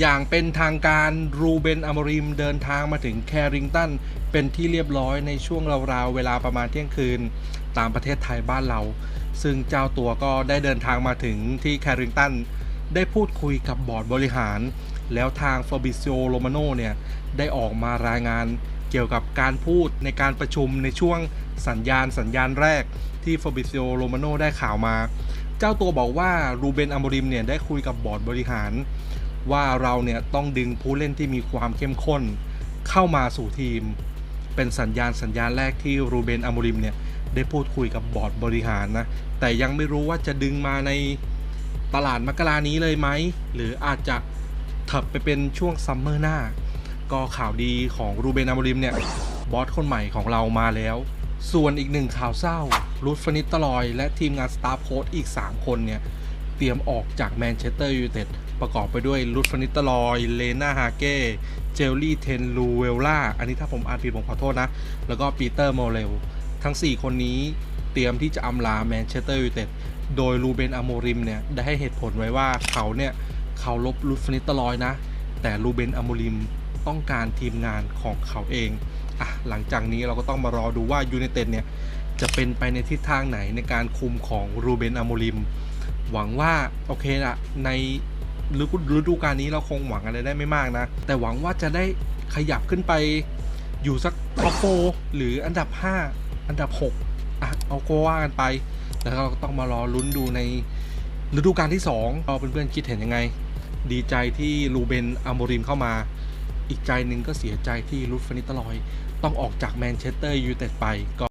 อย่างเป็นทางการรูเบนอมริมเดินทางมาถึงแคริงตันเป็นที่เรียบร้อยในช่วงราวๆเวลาประมาณเที่ยงคืนตามประเทศไทยบ้านเรา ซึ่งเจ้าตัวก็ได้เดินทางมาถึงที่แคริงตันได้พูดคุยกับบอร์ดบริหาร แล้วทางฟอร์บิซิโอโรมาโนเนี่ยได้ออกมารายงานเกี่ยวกับการพูดในการประชุมในช่วงสัญญาณสัญญาณแรกที่ฟอร์บิซิโอโรมาโนได้ข่าวมา เจ้าตัวบอกว่ารูเบนอ m มริมเนี่ยได้คุยกับบอร์ดบริหาร ว่าเราเนี่ยต้องดึงผู้เล่นที่มีความเข้มข้นเข้ามาสู่ทีม เป็นสัญญาณสัญญาณแรกที่รูเบนอ m มริมเนี่ยได้พูดคุยกับบอร์ดบริหารนะ แต่ยังไม่รู้ว่าจะดึงมาในตลาดมกรานี้เลยไหม หรืออาจจะถิบไปเป็นช่วงซัมเมอร์หน้า ก็ข่าวดีของรูเบนอ m มริมเนี่ยบอสคนใหม่ของเรามาแล้ว ส่วนอีกหนึ่งข่าวเศร้ารูดฟนิตตลอย และทีมงานสตาฟโค้ดอีก 3 คนเนี่ย เตรียมออกจากแมนเชสเตอร์ยูไนเต็ดประกอบไปด้วยรูดฟนิตลอยเลนาฮาเก้เจลลี่เทนลูเวลล่าอันนี้ถ้าผมอ่านผิดผมขอโทษนะ แล้วก็ปีเตอร์โมเรลทั้ง 4 คนนี้เตรียมที่จะอำลาแมนเชสเตอร์ยูไนเต็ดโดยรูเบนอโมริมเนี่ยได้ให้เหตุผลไว้ว่าเขาเนี่ยเขาลบรูดฟนิตลอยนะ แต่รูเบนอโมริมต้องการทีมงานของเขาเองอะหลังจากนี้เราก็ต้องมารอดูว่ายูไนเต็ดเนี่ยจะเป็นไปในทิศทางไหนในการคุมของรูเบนอโมริม หวังว่าโอเคละในฤดูฤดูกาลนี้เราคงหวังอะไรได้ไม่มากนะ แต่หวังว่าจะได้ขยับขึ้นไปอยู่สักท็อปโฟหรืออันดับ 5 อันดับ 6 อะ เอาก็ว่ากันไป แล้วเราก็ต้องมารอลุ้นดูในฤดูกาลที่2เราเพื่อนๆคิดเห็นยังไง ดีใจที่รูเบนอโมริมเข้ามา อีกใจหนึ่งก็เสียใจที่รุดฟานิตลอย ต้องออกจากแมนเชสเตอร์ยูไนเต็ดไปก็